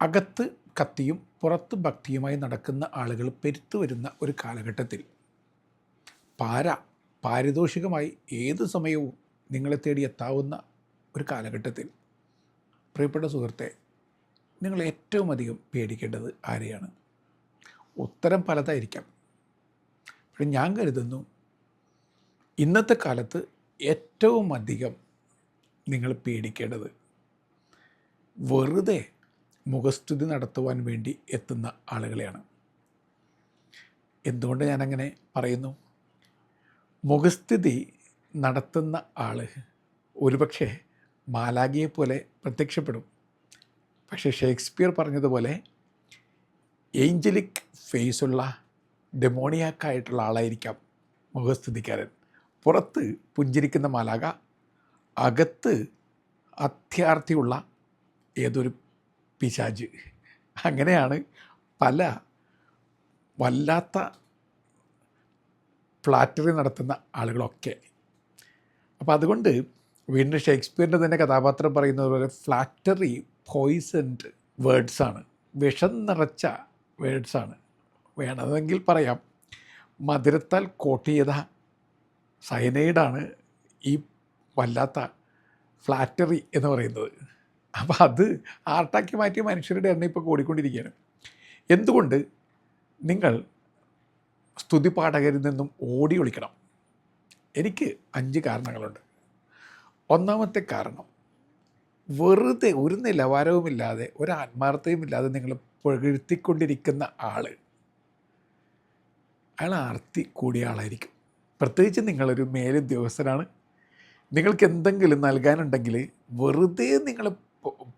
അകത്ത് കത്തിയും പുറത്ത് ഭക്തിയുമായി നടക്കുന്ന ആളുകൾ പെരുത്തു വരുന്ന ഒരു കാലഘട്ടത്തിൽ. പാര പാരിതോഷികമായി ഏത് സമയവും നിങ്ങളെ തേടി എത്താവുന്ന ഒരു കാലഘട്ടത്തിൽ. പ്രിയപ്പെട്ട സുഹൃത്തെ നിങ്ങൾ ഏറ്റവും അധികം പേടിക്കേണ്ടത് ആരെയാണ്? ഉത്തരം പലതായിരിക്കാം. പക്ഷെ ഞാൻ കരുതുന്നു ഇന്നത്തെ കാലത്ത് ഏറ്റവും അധികം നിങ്ങൾ പേടിക്കേണ്ടത് വെറുതെ മുഖസ്തുതി നടത്തുവാൻ വേണ്ടി എത്തുന്ന ആളുകളെയാണ്. എന്തുകൊണ്ട് ഞാനങ്ങനെ പറയുന്നു? മുഖസ്ഥിതി നടത്തുന്ന ആൾ ഒരുപക്ഷെ മാലാഖിയെ പോലെ പ്രത്യക്ഷപ്പെടും. പക്ഷേ ഷേക്സ്പിയർ പറഞ്ഞതുപോലെ ഏഞ്ചലിക് ഫേസുള്ള ഡെമോണിയാക്കായിട്ടുള്ള ആളായിരിക്കാം മുഖസ്ഥിതിക്കാരൻ പുറത്ത് പുഞ്ചിരിക്കുന്ന മാലാക അകത്ത് അത്യാർത്ഥിയുള്ള ഏതൊരു പിശാജ് അങ്ങനെയാണ് പല വല്ലാത്ത ഫ്ലാറ്ററി നടത്തുന്ന ആളുകളൊക്കെ. അപ്പോൾ അതുകൊണ്ട് വീണ്ടും ഷേക്സ്പിയറിന്റെ തന്നെ കഥാപാത്രം പറയുന്നത് പോലെ ഫ്ലാറ്ററി പോയിസൻഡ് വേർഡ്സാണ്. വിഷം നിറച്ച വേർഡ്സാണ്. വേണമെങ്കിൽ പറയാം മധുരത്താൽ കോട്ട് ചെയ്ത സയനൈഡാണ് ഈ വല്ലാത്ത ഫ്ലാറ്ററി എന്ന് പറയുന്നത്. അപ്പോൾ അത് ആർട്ടാക്കി മാറ്റിയ മനുഷ്യരുടെ എണ്ണം ഇപ്പോൾ കൂടിക്കൊണ്ടിരിക്കുകയാണ്. എന്തുകൊണ്ട് നിങ്ങൾ സ്തുതി പാഠകരിൽ നിന്നും ഓടി ഒളിക്കണം? എനിക്ക് അഞ്ച് കാരണങ്ങളുണ്ട്. ഒന്നാമത്തെ കാരണം വെറുതെ ഒരു നിലവാരവുമില്ലാതെ ഒരു ആത്മാർത്ഥയും ഇല്ലാതെ നിങ്ങൾ പുകഴ്ത്തിക്കൊണ്ടിരിക്കുന്ന ആൾ അയാൾ ആർത്തി കൂടിയ ആളായിരിക്കും. പ്രത്യേകിച്ച് നിങ്ങളൊരു മേലുദ്യോഗസ്ഥനാണ്. നിങ്ങൾക്ക് എന്തെങ്കിലും നൽകാനുണ്ടെങ്കിൽ വെറുതെ നിങ്ങൾ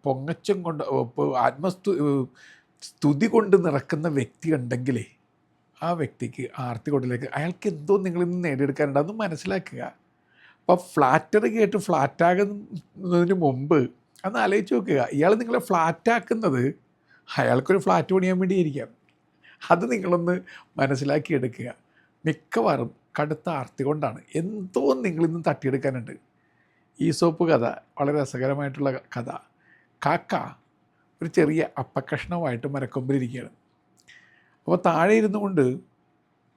പൊങ്ങച്ചം കൊണ്ട് ആത്മസ്തു സ്തുതി കൊണ്ട് നിറക്കുന്ന വ്യക്തി ഉണ്ടെങ്കിലേ ആ വ്യക്തിക്ക് ആർത്തി കൊണ്ടിലേക്ക് അയാൾക്ക് എന്തോ നിങ്ങളിൽ നിന്ന് നേടിയെടുക്കാനുണ്ട്. മനസ്സിലാക്കുക. അപ്പോൾ ഫ്ലാറ്റർ കേട്ട് ഫ്ലാറ്റാകുന്നതിന് മുമ്പ് അന്ന് ആലോചിച്ച് നോക്കുക. ഇയാൾ നിങ്ങളെ ഫ്ലാറ്റാക്കുന്നത് അയാൾക്കൊരു ഫ്ലാറ്റ് പണിയാൻ വേണ്ടിയിരിക്കാം. അത് നിങ്ങളൊന്ന് മനസ്സിലാക്കിയെടുക്കുക മിക്കവാറും കടുത്ത ആർത്തി കൊണ്ടാണ്. എന്തോ നിങ്ങളിന്ന് തട്ടിയെടുക്കാനുണ്ട്. ഈ സോപ്പ് കഥ വളരെ രസകരമായിട്ടുള്ള കഥ. കാക്ക ഒരു ചെറിയ അപ്പക്കഷ്ണവുമായിട്ട് മരക്കൊമ്പിലിരിക്കുകയാണ്. അപ്പോൾ താഴെ ഇരുന്നു കൊണ്ട്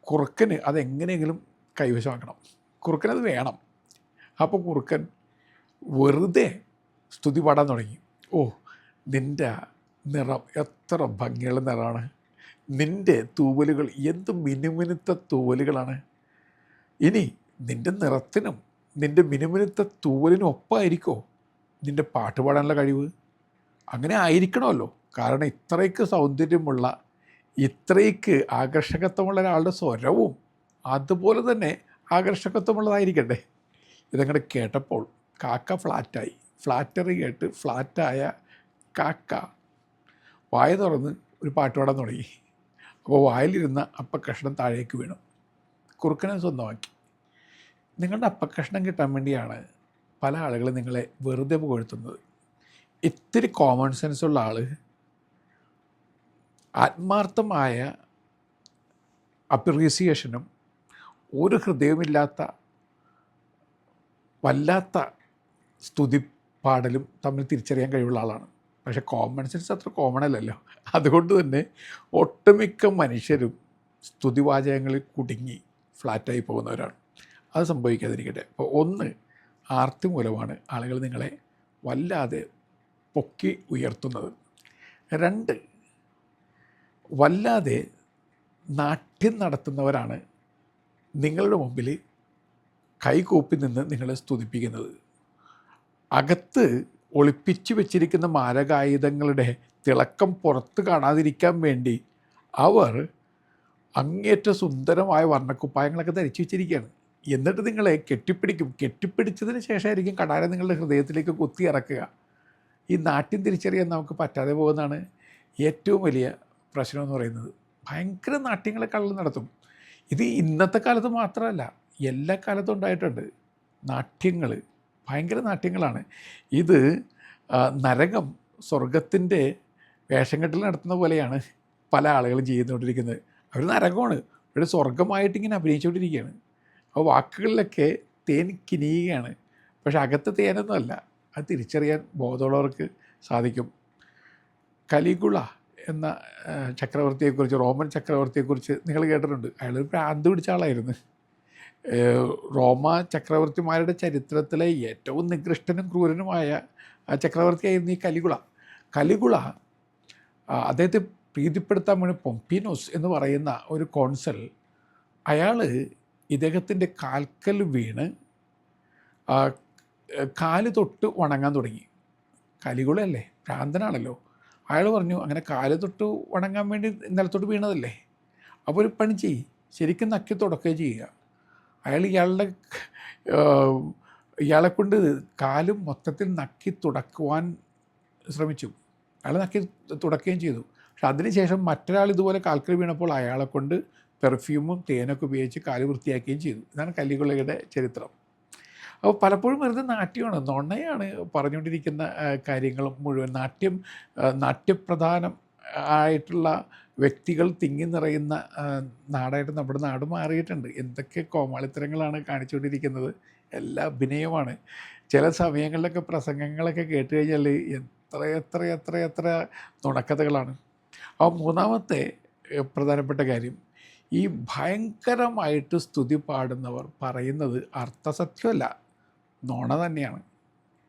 കുറുക്കന് അതെങ്ങനെയെങ്കിലും കൈവശമാക്കണം. കുറുക്കനത് വേണം. അപ്പോൾ കുറുക്കൻ വെറുതെ സ്തുതി പാടാൻ തുടങ്ങി. ഓ നിന്റെ നിറം എത്ര ഭംഗിയുള്ള നിറമാണ്. നിന്റെ തൂവലുകൾ എന്ത് മിനുമിനുത്ത തൂവലുകളാണ്. ഇനി നിന്റെ നിറത്തിനും നിന്റെ മിനുമിനുത്ത തൂവലിനും ഒപ്പമായിരിക്കോ നിന്റെ പാട്ട് പാടാനുള്ള കഴിവ്? അങ്ങനെ ആയിരിക്കണമല്ലോ. കാരണം ഇത്രയ്ക്ക് സൗന്ദര്യമുള്ള ഇത്രയ്ക്ക് ആകർഷകത്വമുള്ള ഒരാളുടെ സ്വരവും അതുപോലെ തന്നെ ആകർഷകത്വമുള്ളതായിരിക്കട്ടെ ഇതങ്ങോട്ട് കേട്ടപ്പോൾ കാക്ക ഫ്ലാറ്റായി. ഫ്ലാറ്ററി കേട്ട് ഫ്ലാറ്റായ കാക്ക വായ തുറന്ന് ഒരു പാട്ട് പാടാൻ തുടങ്ങി. അപ്പോൾ വായിലിരുന്ന അപ്പക്കഷ്ണം താഴേക്ക് വീണു. കുറുക്കനെ സ്വന്തമാക്കി. നിങ്ങളുടെ അപ്പക്കഷ്ണം കിട്ടാൻ വേണ്ടിയാണ് പല ആളുകളും നിങ്ങളെ വെറുതെ പുകഴ്ത്തുന്നത്. ഇത്തിരി കോമൺ സെൻസ് ഉള്ള ആൾ ആത്മാർത്ഥമായ അപ്രീസിയേഷനും ഒരു ഹൃദയമില്ലാത്ത വല്ലാത്ത സ്തുതി പാടലും തമ്മിൽ തിരിച്ചറിയാൻ കഴിവുള്ള ആളാണ്. പക്ഷേ കോമൺ സെൻസ് അത്ര കോമൺ അല്ലല്ലോ. അതുകൊണ്ട് തന്നെ ഒട്ടുമിക്ക മനുഷ്യരും സ്തുതിവാചകങ്ങളിൽ കുടുങ്ങി ഫ്ലാറ്റായി പോകുന്നവരാണ്. അത് സംഭവിക്കാതിരിക്കട്ടെ. അപ്പോൾ ഒന്ന് ആർത്തി മൂലമാണ് ആളുകൾ നിങ്ങളെ വല്ലാതെ പൊക്കി ഉയർത്തുന്നത്. രണ്ട് വല്ലാതെ നാട്യം നടത്തുന്നവരാണ് നിങ്ങളുടെ മുമ്പിൽ കൈകൂപ്പി നിന്ന് നിങ്ങളെ സ്തുതിപ്പിക്കുന്നത്. അകത്ത് ഒളിപ്പിച്ചു വെച്ചിരിക്കുന്ന മാരകായുധങ്ങളുടെ തിളക്കം പുറത്ത് കാണാതിരിക്കാൻ വേണ്ടി അവർ അങ്ങേറ്റ സുന്ദരമായ വർണക്കുപ്പായങ്ങളൊക്കെ ധരിച്ചു വെച്ചിരിക്കുകയാണ്. എന്നിട്ട് നിങ്ങളെ കെട്ടിപ്പിടിക്കും. കെട്ടിപ്പിടിച്ചതിന് ശേഷമായിരിക്കും കടാര നിങ്ങളുടെ ഹൃദയത്തിലേക്ക് കുത്തി ഇറക്കുക ഈ നാട്യം തിരിച്ചറിയാൻ നമുക്ക് പറ്റാതെ പോകുന്നതാണ് ഏറ്റവും വലിയ പ്രശ്നം എന്ന് പറയുന്നത്. ഭയങ്കര നാട്യങ്ങളെ കള്ള് നടത്തും. ഇത് ഇന്നത്തെ കാലത്ത് മാത്രമല്ല എല്ലാ കാലത്തും ഉണ്ടായിട്ടുണ്ട്. നാട്യങ്ങൾ ഭയങ്കര നാട്യങ്ങളാണ്. ഇത് നരകം സ്വർഗത്തിന്റെ വേഷം കെട്ടിൽ നടത്തുന്ന പോലെയാണ് പല ആളുകളും ചെയ്തുകൊണ്ടിരിക്കുന്നത്. അവർ നരകമാണ്. അവർ സ്വർഗമായിട്ട് ഇങ്ങനെ അഭിനയിച്ചുകൊണ്ടിരിക്കുകയാണ്. അപ്പോൾ വാക്കുകളിലൊക്കെ തേൻ കിനിയുകയാണ്. പക്ഷെ അകത്ത് തേനൊന്നുമല്ല അത് തിരിച്ചറിയാൻ ബോധമുള്ളവർക്ക് സാധിക്കും. കലിഗുള എന്ന ചക്രവർത്തിയെക്കുറിച്ച് റോമൻ ചക്രവർത്തിയെക്കുറിച്ച് നിങ്ങൾ കേട്ടിട്ടുണ്ട്. അയാളൊരു ഭ്രാന്ത് പിടിച്ച ആളായിരുന്നു. റോമ ചക്രവർത്തിമാരുടെ ചരിത്രത്തിലെ ഏറ്റവും നികൃഷ്ടനും ക്രൂരനുമായ ചക്രവർത്തിയായിരുന്നു ഈ കലിഗുള. ആ, അദ്ദേഹത്തെ പ്രീതിപ്പെടുത്താൻ വേണ്ടി പൊംപിനോസ് എന്ന് പറയുന്ന ഒരു കോൺസൽ അയാൾ ഇദ്ദേഹത്തിന്റെ കാൽക്കൽ വീണ് കാൽ തൊട്ട് വണങ്ങാൻ തുടങ്ങി. കലികുളല്ലേ ഭ്രാന്തനാണല്ലോ. അയാൾ പറഞ്ഞു അങ്ങനെ കാൽ തൊട്ട് വണങ്ങാൻ വേണ്ടി നിലത്തോട്ട് വീണതല്ലേ? അപ്പോൾ ഒരു പണി ചെയ്യ്. ശരിക്കും നക്കി തുടക്കുകയും ചെയ്യുക. അയാൾ ഇയാളുടെ ഇയാളെ കൊണ്ട് കാലും മൊത്തത്തിൽ നക്കി തുടക്കുവാൻ ശ്രമിച്ചു. അയാൾ നക്കി തുടക്കുകയും ചെയ്തു. പക്ഷെ അതിനുശേഷം മറ്റൊരാൾ ഇതുപോലെ കാൽക്കൽ വീണപ്പോൾ അയാളെ കൊണ്ട് പെർഫ്യൂമും തേനൊക്കെ ഉപയോഗിച്ച് കാൽ വൃത്തിയാക്കുകയും ചെയ്തു. ഇതാണ് കല്ലികുളയുടെ ചരിത്രം. അപ്പോൾ പലപ്പോഴും വെറുതെ നാട്യമാണ്. നുണയാണ് പറഞ്ഞുകൊണ്ടിരിക്കുന്ന കാര്യങ്ങളും മുഴുവൻ. നാട്യം നാട്യപ്രധാനം ആയിട്ടുള്ള വ്യക്തികൾ തിങ്ങി നിറയുന്ന നാടായിട്ട് നമ്മുടെ നാട് മാറിയിട്ടുണ്ട്. എന്തൊക്കെ കോമാളിത്തരങ്ങളാണ് കാണിച്ചുകൊണ്ടിരിക്കുന്നത്. എല്ലാ അഭിനയമാണ്. ചില സമയങ്ങളിലൊക്കെ പ്രസംഗങ്ങളൊക്കെ കേട്ട് കഴിഞ്ഞാൽ എത്ര എത്ര എത്ര എത്ര നുണക്കഥകളാണ്. അപ്പോൾ മൂന്നാമത്തെ പ്രധാനപ്പെട്ട കാര്യം ഈ ഭയങ്കരമായിട്ട് സ്തുതി പാടുന്നവർ പറയുന്നത് അർത്ഥസത്യമല്ല. നുണ തന്നെയാണ്.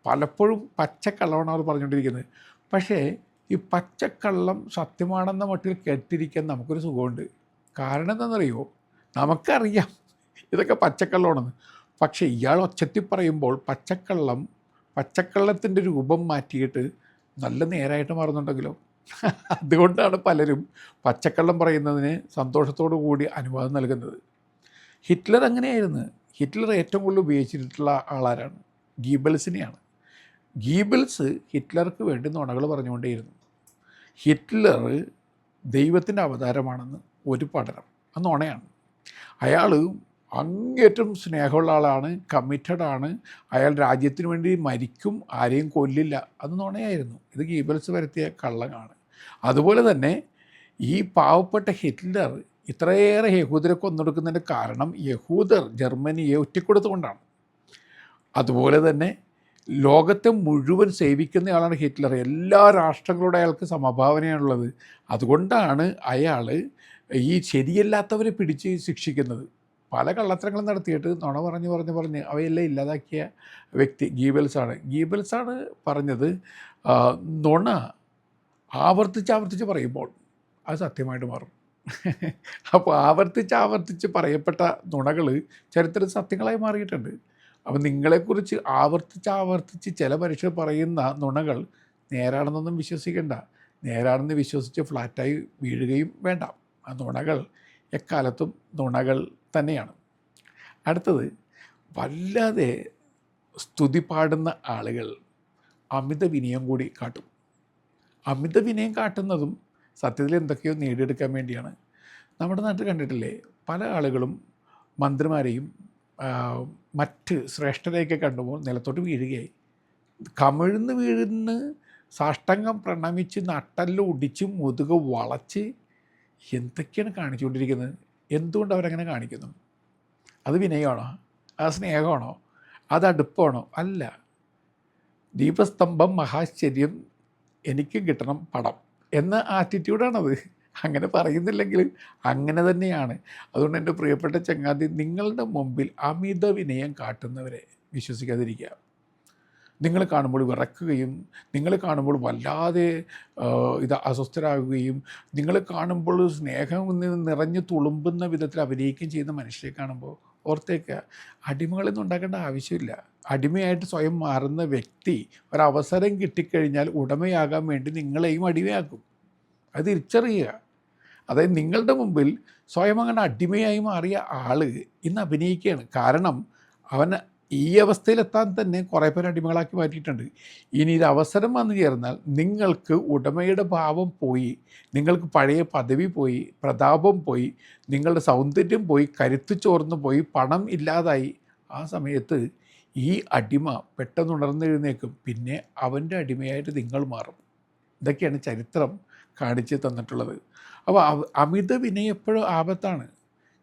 പലപ്പോഴും പച്ചക്കള്ളമാണ് അവർ പറഞ്ഞുകൊണ്ടിരിക്കുന്നത്. പക്ഷേ ഈ പച്ചക്കള്ളം സത്യമാണെന്ന മട്ടിൽ കേട്ടിരിക്കാൻ നമുക്കൊരു സുഖമുണ്ട്. കാരണം എന്താണെന്നറിയോ? നമുക്കറിയാം. ഇതൊക്കെ പച്ചക്കള്ളമാണെന്ന്. പക്ഷേ ഇയാൾ ഒച്ചത്തിൽ പറയുമ്പോൾ പച്ചക്കള്ളം പച്ചക്കള്ളത്തിന്റെ രൂപം മാറ്റിയിട്ട് നല്ല നേരായിട്ട് മാറുന്നുണ്ടെങ്കിലോ? അതുകൊണ്ടാണ് പലരും പച്ചക്കള്ളം പറയുന്നതിന് സന്തോഷത്തോടു കൂടി അനുവാദം നൽകുന്നത്. ഹിറ്റ്ലർ അങ്ങനെയായിരുന്നു. ഹിറ്റ്ലർ ഏറ്റവും കൂടുതൽ ഉപയോഗിച്ചിട്ടുള്ള ആളാരാണ്? ഗീബൽസിനെയാണ്. ഗീബൽസ് ഹിറ്റ്ലർക്ക് വേണ്ടി നുണകൾ പറഞ്ഞുകൊണ്ടേയിരുന്നു. ഹിറ്റ്ലർ ദൈവത്തിന്റെ അവതാരമാണെന്ന് ഒരു പഠനം അത് നുണയാണ്. അയാൾ അങ്ങേറ്റം സ്നേഹമുള്ള ആളാണ് കമ്മിറ്റഡ് ആണ്. അയാൾ രാജ്യത്തിന് വേണ്ടി മരിക്കും ആരെയും കൊല്ലില്ല അത് നുണയായിരുന്നു. ഇത് ഗീബൽസ് വരുത്തിയ കള്ളങ്ങാണ് അതുപോലെ തന്നെ ഈ പാവപ്പെട്ട ഹിറ്റ്ലർ ഇത്രയേറെ യഹൂദരെ കൊന്നൊടുക്കുന്നതിന്റെ കാരണം യഹൂദർ ജർമ്മനിയെ ഒറ്റക്കൊടുത്തുകൊണ്ടാണ്. അതുപോലെ തന്നെ ലോകത്തെ മുഴുവൻ സേവിക്കുന്നയാളാണ് ഹിറ്റ്ലർ. എല്ലാ രാഷ്ട്രങ്ങളോടും അയാൾക്ക് സമഭാവനയാണുള്ളത്. അതുകൊണ്ടാണ് അയാൾ ഈ ശരിയല്ലാത്തവരെ പിടിച്ച് ശിക്ഷിക്കുന്നത്. പല കള്ളത്തരങ്ങളും നടത്തിയിട്ട് നുണ പറഞ്ഞ് പറഞ്ഞ് പറഞ്ഞ് അവയെല്ലാം ഇല്ലാതാക്കിയ വ്യക്തി ഗീബൽസാണ്. ഗീബൽസാണ് പറഞ്ഞത് നുണ ആവർത്തിച്ച് ആവർത്തിച്ച് പറയുമ്പോൾ അത് സത്യമായിട്ട് മാറും. അപ്പോൾ ആവർത്തിച്ച് ആവർത്തിച്ച് പറയപ്പെട്ട നുണകൾ ചരിത്രത്തിൽ സത്യങ്ങളായി മാറിയിട്ടുണ്ട്. അപ്പം നിങ്ങളെക്കുറിച്ച് ആവർത്തിച്ച് ആവർത്തിച്ച് ചില മനുഷ്യർ പറയുന്ന നുണകൾ നേരാണെന്നൊന്നും വിശ്വസിക്കേണ്ട. നേരാണെന്ന് വിശ്വസിച്ച് ഫ്ലാറ്റായി വീഴുകയും വേണ്ട. ആ നുണകൾ എക്കാലത്തും നുണകൾ തന്നെയാണ്. അടുത്തത് വല്ലാതെ സ്തുതി പാടുന്ന ആളുകൾ അമിത വിനയം കൂടി കാട്ടും. അമിത വിനയം കാട്ടുന്നതും സത്യത്തിൽ എന്തൊക്കെയോ നേടിയെടുക്കാൻ വേണ്ടിയാണ്. നമ്മുടെ നാട്ടിൽ കണ്ടിട്ടില്ലേ പല ആളുകളും മന്ത്രിമാരെയും മറ്റ് ശ്രേഷ്ഠരെയൊക്കെ കണ്ടുമ്പോൾ നിലത്തോട്ട് വീഴുകയായി. കമിഴ്ന്ന് വീഴുന്ന് സാഷ്ടംഗം പ്രണമിച്ച് നട്ടല്ല ഒടിച്ച് മുതുക വളച്ച് എന്തൊക്കെയാണ് കാണിച്ചുകൊണ്ടിരിക്കുന്നത്? എന്തുകൊണ്ട് അവരങ്ങനെ കാണിക്കുന്നു? അത് വിനയമാണോ? അത് സ്നേഹമാണോ? അത് അടുപ്പമാണോ? അല്ല. ദീപസ്തംഭം മഹാശ്ചര്യം എനിക്ക് കിട്ടണം പടം. എന്ന ആറ്റിറ്റ്യൂഡാണത് അങ്ങനെ പറയുന്നില്ലെങ്കിൽ അങ്ങനെ തന്നെയാണ്. അതുകൊണ്ട് എന്റെ പ്രിയപ്പെട്ട ചങ്ങാതി നിങ്ങളുടെ മുമ്പിൽ അമിത വിനയം കാട്ടുന്നവരെ വിശ്വസിക്കാതിരിക്കുക. നിങ്ങൾ കാണുമ്പോൾ വിറക്കുകയും നിങ്ങൾ കാണുമ്പോൾ വല്ലാതെ ഇത് അസ്വസ്ഥരാകുകയും നിങ്ങൾ കാണുമ്പോൾ സ്നേഹം നിറഞ്ഞു തുളുമ്പുന്ന വിധത്തിൽ അഭിനയിക്കുകയും ചെയ്യുന്ന മനുഷ്യരെ കാണുമ്പോൾ ഓർത്തേക്കുക അടിമകളൊന്നും ഉണ്ടാക്കേണ്ട ആവശ്യമില്ല. അടിമയായിട്ട് സ്വയം മാറുന്ന വ്യക്തി ഒരവസരം കിട്ടിക്കഴിഞ്ഞാൽ ഉടമയാകാൻ വേണ്ടി നിങ്ങളെയും അടിമയാക്കും. അത് തിരിച്ചറിയുക. അതായത് നിങ്ങളുടെ മുമ്പിൽ സ്വയം അങ്ങനെ അടിമയായി മാറിയ ആൾ ഇന്ന് അഭിനയിക്കുകയാണ്. കാരണം അവൻ ഈ അവസ്ഥയിലെത്താൻ തന്നെ കുറേ പേര് അടിമകളാക്കി മാറ്റിയിട്ടുണ്ട്. ഇനി ഇത് അവസരം വന്നു ചേർന്നാൽ നിങ്ങൾക്ക് ഉടമയുടെ ഭാവം പോയി നിങ്ങൾക്ക് പഴയ പദവി പോയി പ്രതാപം പോയി നിങ്ങളുടെ സൗന്ദര്യം പോയി കരുത്തു ചോർന്നു പോയി പണം ഇല്ലാതായി ആ സമയത്ത് ഈ അടിമ പെട്ടെന്ന് ഉണർന്നെഴുന്നേക്കും. പിന്നെ അവന്റെ അടിമയായിട്ട് നിങ്ങൾ മാറും. ഇതൊക്കെയാണ് ചരിത്രം കാണിച്ച് തന്നിട്ടുള്ളത്. അപ്പോൾ അമിത വിനയം എപ്പോഴും ആപത്താണ്.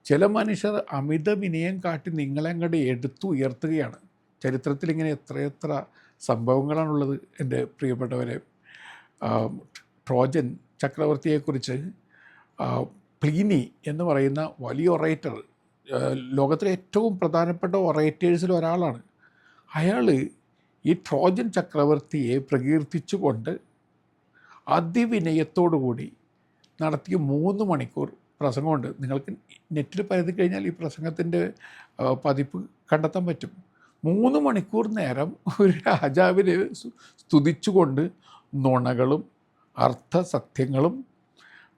ചില മനുഷ്യർ അമിത വിനയം കാട്ടി നിങ്ങളെ അങ്ങോട്ട് എടുത്തുയർത്തുകയാണ് ചരിത്രത്തിൽ ഇങ്ങനെ എത്രയെത്ര സംഭവങ്ങളാണുള്ളത് എന്റെ പ്രിയപ്പെട്ടവരെ. ട്രോജൻ ചക്രവർത്തിയെക്കുറിച്ച് പ്ലീനി എന്ന് പറയുന്ന വലിയ ഒറേറ്റർ ലോകത്തിലെ ഏറ്റവും പ്രധാനപ്പെട്ട ഒറേറ്റേഴ്സിൽ ഒരാളാണ്. അയാൾ ഈ ട്രോജൻ ചക്രവർത്തിയെ പ്രകീർത്തിച്ചുകൊണ്ട് അതിവിനയത്തോടുകൂടി നടത്തിയ മൂന്ന് മണിക്കൂർ പ്രസംഗമുണ്ട്. നിങ്ങൾക്ക് നെറ്റിൽ പരതി കഴിഞ്ഞാൽ ഈ പ്രസംഗത്തിന്റെ പതിപ്പ് കണ്ടെത്താൻ പറ്റും. മൂന്ന് മണിക്കൂർ നേരം ഒരു രാജാവിനെ സ്തുതിച്ചുകൊണ്ട് നുണകളും അർത്ഥസത്യങ്ങളും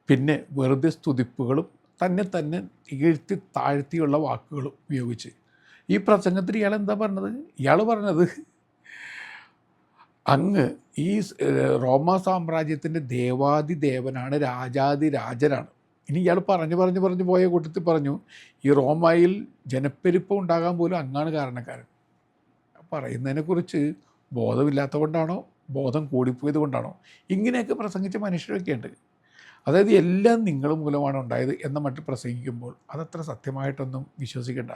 പിന്നെ വെറുതെ സ്തുതിപ്പുകളും തന്നെ തന്നെ ഇകഴ്ത്തി താഴ്ത്തിയുള്ള വാക്കുകളും ഉപയോഗിച്ച് ഈ പ്രസംഗത്തിൽ ഇയാൾ എന്താ പറഞ്ഞത്? ഇയാൾ പറഞ്ഞത് അങ്ങ് ഈ റോമ സാമ്രാജ്യത്തിന്റെ ദേവാദി ദേവനാണ് രാജാതി രാജനാണ് ഇനി ഇയാൾ പറഞ്ഞു പറഞ്ഞു പറഞ്ഞു പോയ കൂട്ടത്തിൽ പറഞ്ഞു ഈ റോമയിൽ ജനപ്പെരുപ്പം ഉണ്ടാകാൻ പോലും അങ്ങാണ് കാരണക്കാരൻ. പറയുന്നതിനെക്കുറിച്ച് ബോധമില്ലാത്ത കൊണ്ടാണോ? ബോധം കൂടിപ്പോയത് കൊണ്ടാണോ? ഇങ്ങനെയൊക്കെ പ്രസംഗിച്ച മനുഷ്യരൊക്കെ ഉണ്ട്. അതായത് എല്ലാം നിങ്ങൾ മൂലമാണ് ഉണ്ടായത് എന്ന മട്ടിൽ പ്രസംഗിക്കുമ്പോൾ അതത്ര സത്യമായിട്ടൊന്നും വിശ്വസിക്കണ്ട.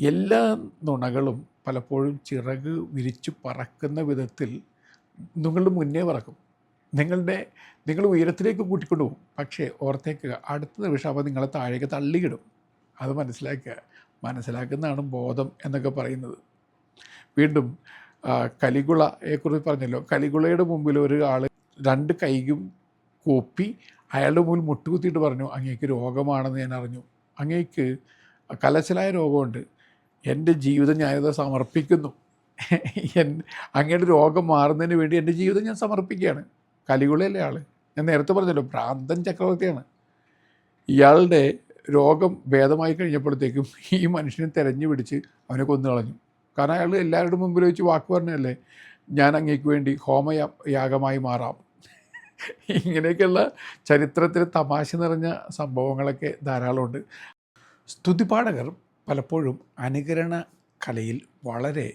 എല്ലാ നുണകളും പലപ്പോഴും ചിറക് വിരിച്ചു പറക്കുന്ന വിധത്തിൽ നിങ്ങളുടെ മുന്നേ പറക്കും. നിങ്ങളുടെ നിങ്ങൾ ഉയരത്തിലേക്ക് കൂട്ടിക്കൊണ്ടു പോകും. പക്ഷേ ഓർത്തേക്കുക അടുത്ത നിമിഷം അവ നിങ്ങളെ താഴേക്ക് തള്ളിയിടും. അത് മനസ്സിലാക്കുക. മനസ്സിലാക്കുന്നതാണ് ബോധം എന്നൊക്കെ പറയുന്നത്. വീണ്ടും കലികുളയെക്കുറിച്ച് പറഞ്ഞല്ലോ. കലികുളയുടെ മുമ്പിൽ ഒരു ആൾ രണ്ട് കൈയും കൂപ്പി അയാളുടെ മുമ്പിൽ മുട്ടുകുത്തിയിട്ട് പറഞ്ഞു അങ്ങേക്ക് രോഗമാണെന്ന് ഞാൻ അറിഞ്ഞു. അങ്ങേക്ക് കലശലായ രോഗമുണ്ട്. എന്റെ ജീവിതം ഞാനിത് സമർപ്പിക്കുന്നു. അങ്ങയുടെ രോഗം മാറുന്നതിന് വേണ്ടി എന്റെ ജീവിതം ഞാൻ സമർപ്പിക്കുകയാണ്. കലികുളയല്ലേ ആൾ ഞാൻ നേരത്തെ പറഞ്ഞല്ലോ ഭ്രാന്തൻ ചക്രവർത്തിയാണ്. ഇയാളുടെ രോഗം ഭേദമായി കഴിഞ്ഞപ്പോഴത്തേക്കും ഈ മനുഷ്യനെ തെരഞ്ഞു പിടിച്ച് അവനെ കൊന്നു കളഞ്ഞു. കാരണം അയാൾ എല്ലാവരുടെ മുമ്പിൽ വെച്ച് വാക്ക് പറഞ്ഞല്ലേ ഞാൻ അങ്ങേക്ക് വേണ്ടി ഹോമയാ യാഗമായി മാറാം. ഇങ്ങനെയൊക്കെയുള്ള ചരിത്രത്തിൽ തമാശ നിറഞ്ഞ സംഭവങ്ങളൊക്കെ ധാരാളമുണ്ട്. സ്തുതിപാഠകർ പലപ്പോഴും അനുകരണ കലയിൽ വളരെ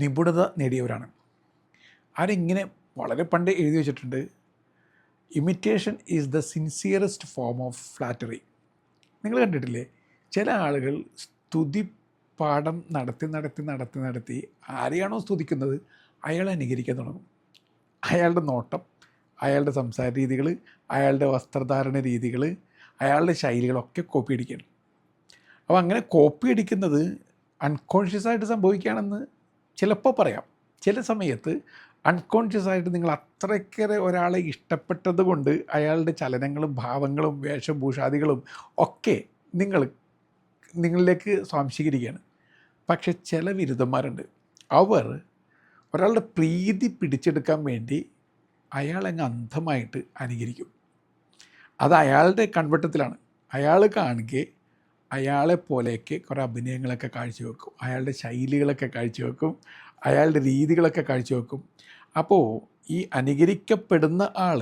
നിപുണത നേടിയവരാണ്. ആരിങ്ങനെ വളരെ പണ്ട് എഴുതി വെച്ചിട്ടുണ്ട് imitation is the sincerest form of flattery നിങ്ങൾ കണ്ടിട്ടില്ലേ? ചില ആളുകൾ സ്തുതി പാഠം നടത്തി നടത്തി നടത്തി നടത്തി ആരെയാണോ സ്തുതിക്കുന്നത് അയാളെ അനുകരിക്കാൻ തുടങ്ങും. അയാളുടെ നോട്ടം അയാളുടെ സംസാര രീതികൾ അയാളുടെ വസ്ത്രധാരണ രീതികൾ അയാളുടെ ശൈലികളൊക്കെ കോപ്പി അടിക്കണം അപ്പോൾ അങ്ങനെ കോപ്പി അടിക്കുന്നത് അൺകോൺഷ്യസ് ആയിട്ട് സംഭവിക്കുകയാണെന്ന് ചിലപ്പോൾ പറയാം. ചില സമയത്ത് അൺകോൺഷ്യസ് ആയിട്ട് നിങ്ങൾ അത്രയ്ക്കേറെ ഒരാളെ ഇഷ്ടപ്പെട്ടത് കൊണ്ട് അയാളുടെ ചലനങ്ങളും ഭാവങ്ങളും വേഷഭൂഷാദികളും ഒക്കെ നിങ്ങൾ നിങ്ങളിലേക്ക് സ്വാംശീകരിക്കുകയാണ്. പക്ഷെ ചില ബിരുദന്മാരുണ്ട് അവർ ഒരാളുടെ പ്രീതി പിടിച്ചെടുക്കാൻ വേണ്ടി അയാളങ്ങ് അന്ധമായിട്ട് അനുകരിക്കും. അത് അയാളുടെ കൺവട്ടത്തിലാണ് അയാൾ കാണുകയെ അയാളെ പോലെയൊക്കെ കുറേ അഭിനയങ്ങളൊക്കെ കാഴ്ചവെക്കും അയാളുടെ ശൈലികളൊക്കെ കാഴ്ചവെക്കും അയാളുടെ രീതികളൊക്കെ കാഴ്ചവെക്കും അപ്പോൾ ഈ അനുകരിക്കപ്പെടുന്ന ആൾ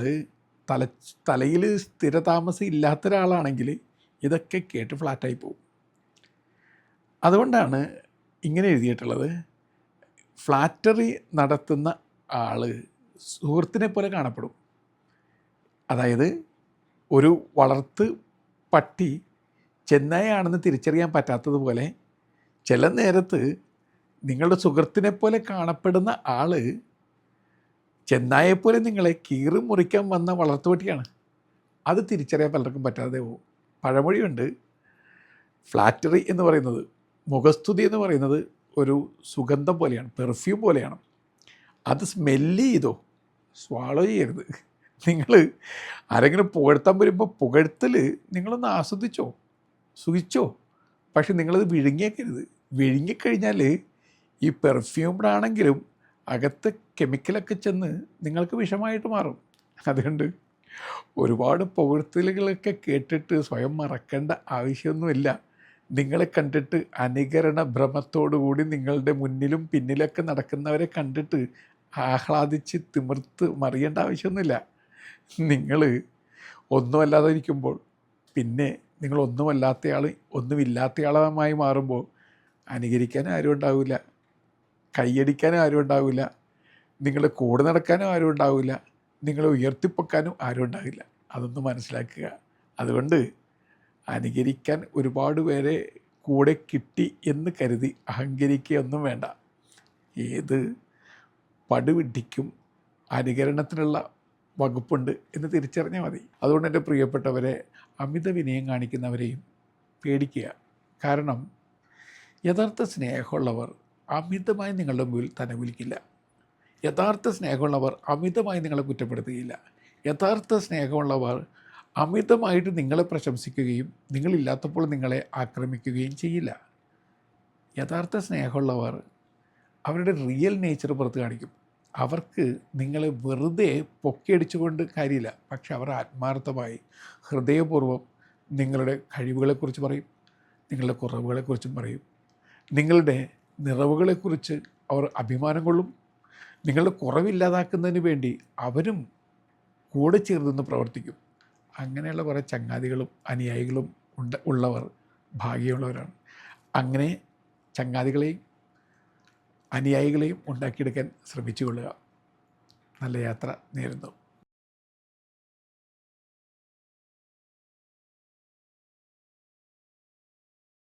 തല തലയിൽ സ്ഥിരതാമസം ഇല്ലാത്ത ഒരാളാണെങ്കിൽ ഇതൊക്കെ കേട്ട് ഫ്ലാറ്റായി പോകും അതുകൊണ്ടാണ് ഇങ്ങനെ എഴുതിയിട്ടുള്ളത്. ഫ്ലാറ്ററി നടത്തുന്ന ആൾ സുഹൃത്തിനെ പോലെ കാണപ്പെടും. അതായത് ഒരു വളർത്ത് പട്ടി ചെന്നായാണെന്ന് തിരിച്ചറിയാൻ പറ്റാത്തതുപോലെ ചില നേരത്ത് നിങ്ങളുടെ സുഹൃത്തിനെ പോലെ കാണപ്പെടുന്ന ആൾ ചെന്നായെപ്പോലെ നിങ്ങളെ കീറി മുറിക്കാൻ വന്ന വളർത്തുപട്ടിയാണ് അത് തിരിച്ചറിയാൻ പലർക്കും പറ്റാതെ പോകും പഴമൊഴിയുണ്ട്. ഫ്ലാറ്ററി എന്ന് പറയുന്നത് മുഖസ്തുതി എന്ന് പറയുന്നത് ഒരു സുഗന്ധം പോലെയാണ് പെർഫ്യൂം പോലെയാണ്. അത് സ്മെല്ല് ചെയ്തോ സ്വാളോ ചെയ്യരുത്. നിങ്ങൾ ആരെങ്കിലും പുകഴ്ത്താൻ വരുമ്പോൾ പുകഴ്ത്തൽ നിങ്ങളൊന്ന് ആസ്വദിച്ചോ. സുഖിച്ചോ? പക്ഷെ നിങ്ങളത് വിഴുങ്ങിയേക്കരുത്. വിഴുങ്ങിക്കഴിഞ്ഞാൽ ഈ പെർഫ്യൂംഡ് ആണെങ്കിലും അകത്ത് കെമിക്കലൊക്കെ ചെന്ന് നിങ്ങൾക്ക് വിഷമായിട്ട് മാറും. അതുകൊണ്ട് ഒരുപാട് പുകഴ്ത്തലുകളൊക്കെ കേട്ടിട്ട് സ്വയം മറക്കേണ്ട ആവശ്യമൊന്നുമില്ല. നിങ്ങളെ കണ്ടിട്ട് അനുകരണ ഭ്രമത്തോടുകൂടി നിങ്ങളുടെ മുന്നിലും പിന്നിലൊക്കെ നടക്കുന്നവരെ കണ്ടിട്ട് ആഹ്ലാദിച്ച് തിമിർത്ത് മറിയേണ്ട ആവശ്യമൊന്നുമില്ല. നിങ്ങൾ ഒന്നുമല്ലാതെ ഇരിക്കുമ്പോൾ പിന്നെ നിങ്ങൾ ഒന്നുമല്ലാത്തയാൾ ഒന്നുമില്ലാത്തയാളുമായി മാറുമ്പോൾ അനുകരിക്കാനും ആരും ഉണ്ടാവില്ല. കൈയടിക്കാനും ആരും ഉണ്ടാവില്ല. നിങ്ങളെ കൂടെ നടക്കാനും ആരും ഉണ്ടാവില്ല. നിങ്ങളെ ഉയർത്തിപ്പൊക്കാനും ആരും ഉണ്ടാവില്ല. അതൊന്ന് മനസ്സിലാക്കുക. അതുകൊണ്ട് അനുകരിക്കാൻ ഒരുപാട് പേരെ കൂടെ കിട്ടി എന്ന് കരുതി അഹങ്കരിക്കുകയൊന്നും വേണ്ട. ഏത് പടുവിഡ്ഢിക്കും അനുകരണത്തിനുള്ള വകുപ്പുണ്ട് എന്ന് തിരിച്ചറിഞ്ഞാൽ മതി. അതുകൊണ്ട് എന്റെ പ്രിയപ്പെട്ടവരെ അമിത വിനയം കാണിക്കുന്നവരെയും പേടിക്കുക. കാരണം യഥാർത്ഥ സ്നേഹമുള്ളവർ അമിതമായി നിങ്ങളുടെ മുമ്പിൽ തന്നെ വിളിക്കില്ല. യഥാർത്ഥ സ്നേഹമുള്ളവർ അമിതമായി നിങ്ങളെ കുറ്റപ്പെടുത്തുകയില്ല. യഥാർത്ഥ സ്നേഹമുള്ളവർ അമിതമായിട്ട് നിങ്ങളെ പ്രശംസിക്കുകയും നിങ്ങളില്ലാത്തപ്പോൾ നിങ്ങളെ ആക്രമിക്കുകയും ചെയ്യില്ല. യഥാർത്ഥ സ്നേഹമുള്ളവർ അവരുടെ റിയൽ നേച്ചർ പുറത്ത് കാണിക്കും. അവർക്ക് നിങ്ങളെ വെറുതെ പൊക്കിയടിച്ചുകൊണ്ട് കാര്യമില്ല. പക്ഷെ അവർ ആത്മാർത്ഥമായി ഹൃദയപൂർവം നിങ്ങളുടെ കഴിവുകളെക്കുറിച്ച് പറയും നിങ്ങളുടെ കുറവുകളെക്കുറിച്ചും പറയും. നിങ്ങളുടെ നിറവുകളെക്കുറിച്ച് അവർ അഭിമാനം കൊള്ളും. നിങ്ങളുടെ കുറവില്ലാതാക്കുന്നതിന് വേണ്ടി അവരും കൂടെ ചേർന്ന് പ്രവർത്തിക്കും. അങ്ങനെയുള്ള കുറേ ചങ്ങാതികളും അനുയായികളും ഉണ്ട് ഉള്ളവർ ഭാഗ്യമുള്ളവരാണ്. അങ്ങനെ ചങ്ങാതികളെയും അനുയായികളെയും ഉണ്ടാക്കിയെടുക്കാൻ ശ്രമിച്ചുകൊള്ളുക. നല്ല യാത്ര നേരുന്നു.